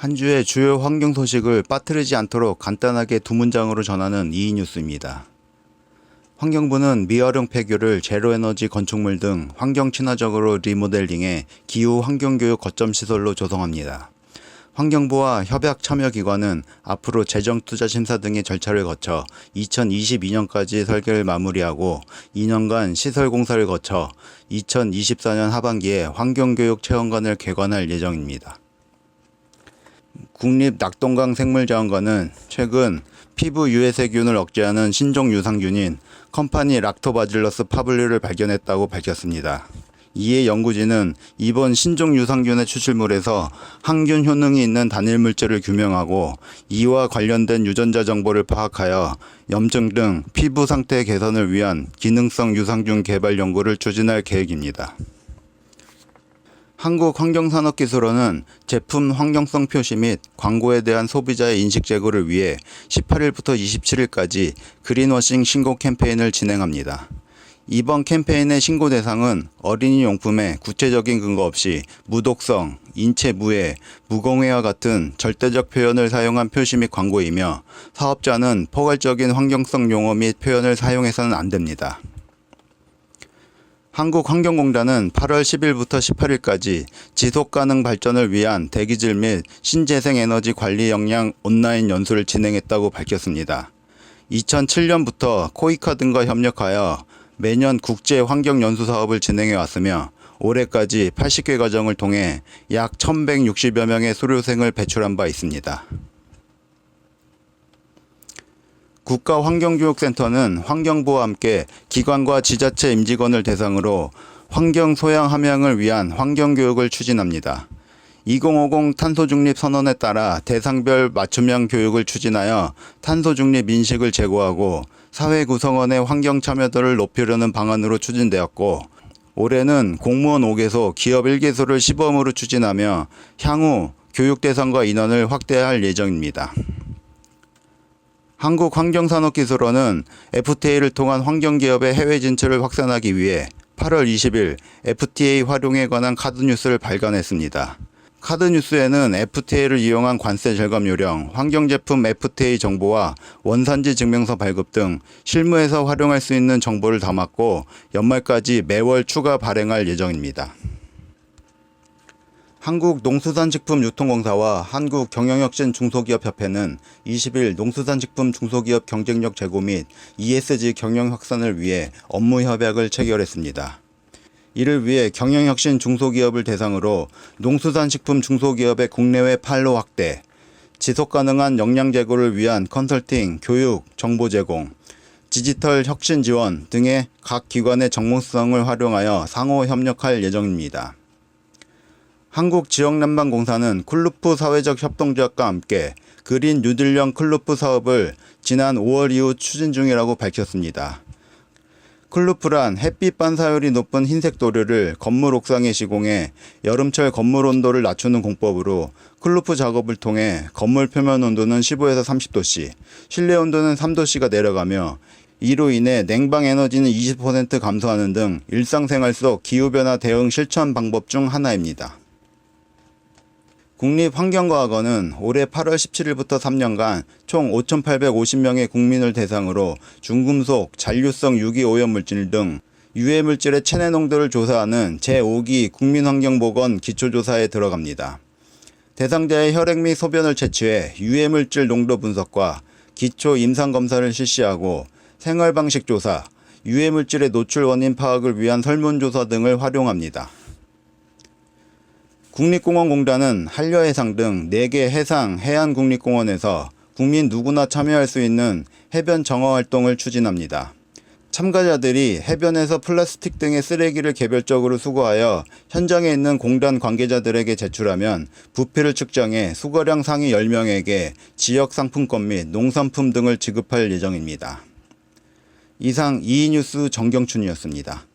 한 주의 주요 환경 소식을 빠뜨리지 않도록 간단하게 두 문장으로 전하는 이이뉴스입니다. 환경부는 미활용 폐교를 제로에너지 건축물 등 환경 친화적으로 리모델링해 기후 환경교육 거점 시설로 조성합니다. 환경부와 협약 참여 기관은 앞으로 재정 투자 심사 등의 절차를 거쳐 2022년까지 설계를 마무리하고 2년간 시설 공사를 거쳐 2024년 하반기에 환경교육 체험관을 개관할 예정입니다. 국립낙동강 생물자원관은 최근 피부 유해세균을 억제하는 신종 유상균인 컴파니 락토바질러스 파블리를 발견했다고 밝혔습니다. 이에 연구진은 이번 신종 유상균의 추출물에서 항균 효능이 있는 단일 물질을 규명하고 이와 관련된 유전자 정보를 파악하여 염증 등 피부 상태 개선을 위한 기능성 유상균 개발 연구를 추진할 계획입니다. 한국환경산업기술원은 제품 환경성 표시 및 광고에 대한 소비자의 인식 제고를 위해 18일부터 27일까지 그린워싱 신고 캠페인을 진행합니다. 이번 캠페인의 신고 대상은 어린이 용품에 구체적인 근거 없이 무독성, 인체 무해, 무공해와 같은 절대적 표현을 사용한 표시 및 광고이며 사업자는 포괄적인 환경성 용어 및 표현을 사용해서는 안 됩니다. 한국환경공단은 8월 10일부터 18일까지 지속가능 발전을 위한 대기질 및 신재생에너지 관리 역량 온라인 연수를 진행했다고 밝혔습니다. 2007년부터 코이카 등과 협력하여 매년 국제 환경 연수 사업을 진행해 왔으며 올해까지 80개 과정을 통해 약 1160여 명의 수료생을 배출한 바 있습니다. 국가환경교육센터는 환경부와 함께 기관과 지자체 임직원을 대상으로 환경 소양 함양을 위한 환경교육을 추진합니다. 2050 탄소 중립 선언에 따라 대상별 맞춤형 교육을 추진하여 탄소 중립 인식을 제고하고 사회 구성원의 환경 참여도를 높이려는 방안으로 추진되었고 올해는 공무원 5개소, 기업 1개소를 시범으로 추진하며 향후 교육 대상과 인원을 확대할 예정입니다. 한국환경산업기술원은 FTA를 통한 환경기업의 해외 진출을 확산하기 위해 8월 20일 FTA 활용에 관한 카드 뉴스를 발간했습니다. 카드 뉴스에는 FTA를 이용한 관세 절감 요령, 환경제품 FTA 정보와 원산지 증명서 발급 등 실무에서 활용할 수 있는 정보를 담았고 연말까지 매월 추가 발행할 예정입니다. 한국농수산식품유통공사와 한국경영혁신 중소기업협회는 20일 농수산식품 중소기업 경쟁력 제고 및 ESG 경영 확산을 위해 업무 협약을 체결했습니다. 이를 위해 경영혁신 중소기업을 대상으로 농수산식품 중소기업의 국내외 판로 확대, 지속가능한 역량 제고를 위한 컨설팅, 교육, 정보 제공, 디지털 혁신 지원 등의 각 기관의 정보성을 활용하여 상호 협력할 예정입니다. 한국지역난방공사는 쿨루프 사회적 협동조합과 함께 그린 뉴딜령 클루프 사업을 지난 5월 이후 추진 중이라고 밝혔습니다. 클루프란 햇빛 반사율이 높은 흰색 도료를 건물 옥상에 시공해 여름철 건물 온도를 낮추는 공법으로 클루프 작업을 통해 건물 표면 온도는 15에서 30도씨, 실내 온도는 3도씨가 내려가며 이로 인해 냉방 에너지는 20% 감소하는 등 일상생활 속 기후변화 대응 실천 방법 중 하나입니다. 국립환경과학원은 올해 8월 17일부터 3년간 총 5,850명의 국민을 대상으로 중금속, 잔류성 유기오염물질 등 유해물질의 체내 농도를 조사하는 제5기 국민환경보건 기초조사에 들어갑니다. 대상자의 혈액 및 소변을 채취해 유해물질 농도 분석과 기초 임상검사를 실시하고 생활방식 조사, 유해물질의 노출 원인 파악을 위한 설문조사 등을 활용합니다. 국립공원공단은 한려해상 등 4개 해상 해안국립공원에서 국민 누구나 참여할 수 있는 해변 정화 활동을 추진합니다. 참가자들이 해변에서 플라스틱 등의 쓰레기를 개별적으로 수거하여 현장에 있는 공단 관계자들에게 제출하면 부피를 측정해 수거량 상위 10명에게 지역 상품권 및 농산품 등을 지급할 예정입니다. 이상 이이뉴스 정경춘이었습니다.